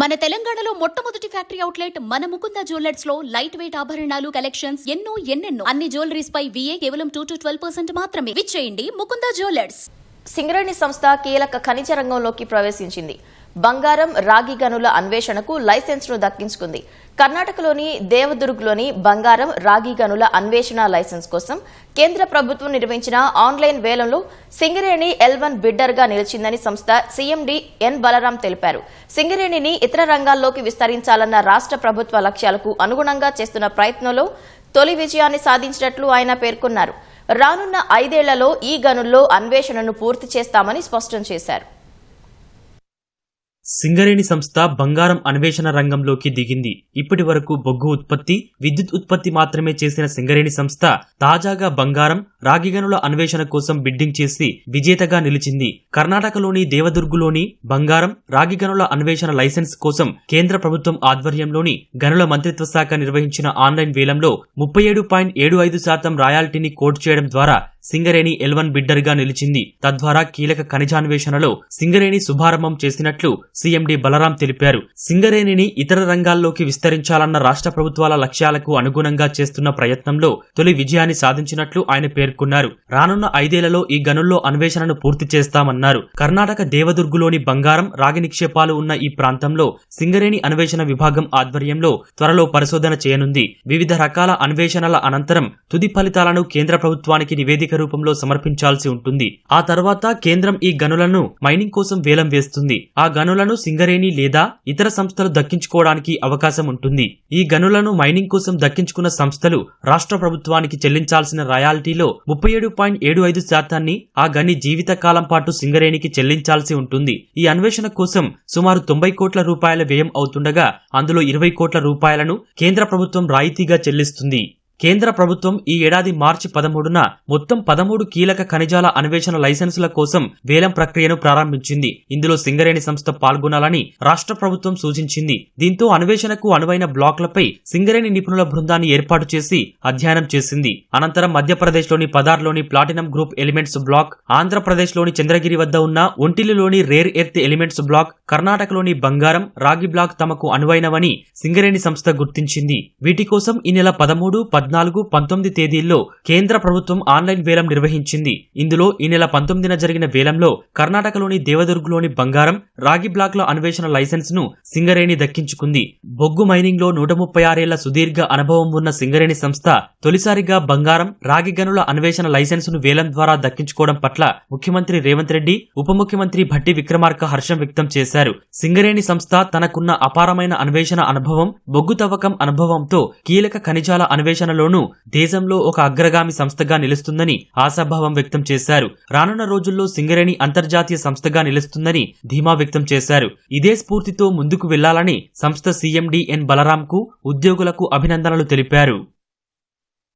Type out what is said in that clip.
మన తెలంగాణలో మొట్టమొదటి ఫ్యాక్టరీ అవుట్లెట్ మన ముకుంద జ్యువెలర్స్లో లైట్ వెయిట్ ఆభరణాలు కలెక్షన్స్ ఎన్నో ఎన్నెన్నో. అన్ని జ్యువెలరీస్ పై విఏ కేవలం టూ టు ట్వెల్వ్ పర్సెంట్ మాత్రమే. విచ్చేయండి ముకుంద జ్యువెలర్స్. సింగరేణి సంస్థ కీలక ఖనిజ రంగంలోకి ప్రవేశించింది. బంగారం రాగి గనుల అన్వేషణకు లైసెన్స్ను దక్కించుకుంది. కర్ణాటకలోని దేవదుర్గ్లోని బంగారం రాగి గనుల అన్వేషణ లైసెన్స్ కోసం కేంద్ర ప్రభుత్వం నిర్వహించిన ఆన్లైన్ వేలంలో సింగరేణి ఎల్ వన్ నిలిచిందని సంస్థ సీఎండీ ఎన్ బలరాం తెలిపారు. సింగరేణిని ఇతర రంగాల్లోకి విస్తరించాలన్న రాష్ట్ర ప్రభుత్వ లక్ష్యాలకు అనుగుణంగా చేస్తున్న ప్రయత్నంలో తొలి విజయాన్ని సాధించినట్లు ఆయన పేర్కొన్నారు. రానున్న ఐదేళ్ళలో ఈ గనుల్లో అన్వేషణను పూర్తి చేస్తామని స్పష్టం చేశారు. సింగరేణి సంస్థ బంగారం అన్వేషణ రంగంలోకి దిగింది. ఇప్పటి వరకు బొగ్గు ఉత్పత్తి విద్యుత్ ఉత్పత్తి మాత్రమే చేసిన సింగరేణి సంస్థ తాజాగా బంగారం రాగిగనుల అన్వేషణ కోసం బిడ్డింగ్ చేసి విజేతగా నిలిచింది. కర్ణాటకలోని దేవదుర్గులోని బంగారం రాగిగనుల అన్వేషణ లైసెన్స్ కోసం కేంద్ర ప్రభుత్వం ఆధ్వర్యంలోని గనుల మంత్రిత్వ శాఖ నిర్వహించిన ఆన్లైన్ వేలంలో ముప్పై ఏడు పాయింట్ ఏడు ఐదు శాతం రాయాల్టీని కోట్ చేయడం ద్వారా సింగరేణి ఎల్వన్ బిడ్డర్గా నిలిచింది. తద్వారా కీలక ఖనిజాన్వేషణలో సింగరేణి శుభారంభం చేసినట్లు సీఎండీ బలరాం తెలిపారు. సింగరేణిని ఇతర రంగాల్లోకి విస్తరించాలన్న రాష్ట్ర ప్రభుత్వాల లక్ష్యాలకు అనుగుణంగా చేస్తున్న ప్రయత్నంలో తొలి విజయాన్ని సాధించినట్లు ఆయన పేర్కొన్నారు. రానున్న ఐదేళ్ళలో ఈ గనుల్లో అన్వేషణను పూర్తి చేస్తామన్నారు. కర్ణాటక దేవదుర్గులోని బంగారం రాగి నిక్షేపాలు ఉన్న ఈ ప్రాంతంలో సింగరేణి అన్వేషణ విభాగం ఆధ్వర్యంలో త్వరలో పరిశోధన చేయనుంది. వివిధ రకాల అన్వేషణల అనంతరం తుది ఫలితాలను కేంద్ర ప్రభుత్వానికి నివేదిక రూపంలో సమర్పించాల్సి ఉంటుంది. ఆ తర్వాత కేంద్రం ఈ గనులను మైనింగ్ కోసం వేలం వేస్తుంది. ఆ గనులను సింగరేణి లేదా ఇతర సంస్థలు దక్కించుకోవడానికి అవకాశం ఉంటుంది. ఈ గనులను మైనింగ్ కోసం దక్కించుకున్న సంస్థలు రాష్ట్ర ప్రభుత్వానికి చెల్లించాల్సిన రాయాలిటీలో ముప్పై ఏడు పాయింట్ ఏడు ఐదు శాతాన్ని ఆ గని జీవిత కాలం పాటు సింగరేణికి చెల్లించాల్సి ఉంటుంది. ఈ అన్వేషణ కోసం సుమారు తొంభై కోట్ల రూపాయల వ్యయం అవుతుండగా అందులో ఇరవై కోట్ల రూపాయలను కేంద్ర ప్రభుత్వం రాయితీగా చెల్లిస్తుంది. కేంద్ర ప్రభుత్వం ఈ ఏడాది మార్చి పదమూడున మొత్తం పదమూడు కీలక ఖనిజాల అన్వేషణ లైసెన్సుల కోసం వేలం ప్రక్రియను ప్రారంభించింది. ఇందులో సింగరేణి సంస్థ పాల్గొనాలని రాష్ట్ర ప్రభుత్వం సూచించింది. దీంతో అన్వేషణకు అనువైన బ్లాక్లపై సింగరేణి నిపుణుల బృందాన్ని ఏర్పాటు చేసి అధ్యయనం చేసింది. అనంతరం మధ్యప్రదేశ్లోని పదార్లోని ప్లాటినం గ్రూప్ ఎలిమెంట్స్ బ్లాక్ ఆంధ్రప్రదేశ్లోని చంద్రగిరి వద్ద ఉన్న ఒంటిలిలోని రేర్ ఎర్త్ ఎలిమెంట్స్ బ్లాక్ కర్ణాటకలోని బంగారం రాగి బ్లాక్ తమకు అనువైనవని సింగరేణి సంస్థ గుర్తించింది. వీటి కోసం ఈ నెల పదమూడు పద్నాలుగు పంతొమ్మిది తేదీల్లో కేంద్ర ప్రభుత్వం ఆన్లైన్ వేలం నిర్వహించింది. ఇందులో ఈ నెల పంతొమ్మిదిన జరిగిన వేలంలో కర్ణాటకలోని దేవదుర్గ్లోని బంగారం రాగి బ్లాక్ల అన్వేషణ లైసెన్స్ను సింగరేణి దక్కించుకుంది. బొగ్గు మైనింగ్లో నూట ముప్పై ఆరేళ్ళ సుదీర్ఘ అనుభవం ఉన్న సింగరేణి సంస్థ తొలిసారిగా బంగారం రాగి గనుల అన్వేషణ లైసెన్స్ను వేలం ద్వారా దక్కించుకోవడం పట్ల ముఖ్యమంత్రి రేవంత్ రెడ్డి ఉప ముఖ్యమంత్రి భట్టి విక్రమార్క హర్షం వ్యక్తం చేశారు. సింగరేణి సంస్థ తనకున్న అపారమైన అన్వేషణ అనుభవం బొగ్గు తవ్వకం అనుభవంతో కీలక ఖనిజాల అన్వేషణలోనూ దేశంలో ఒక అగ్రగామి సంస్థగా నిలుస్తుందని ఆశాభావం వ్యక్తం చేశారు. రానున్న రోజుల్లో సింగరేణి అంతర్జాతీయ సంస్థగా నిలుస్తుందని ధీమా వ్యక్తం చేశారు. ఇదే స్ఫూర్తితో ముందుకు వెళ్ళాలని సంస్థ సీఎండీ ఎన్ బలరాంకు ఉద్యోగులకు అభినందనలు తెలిపారు.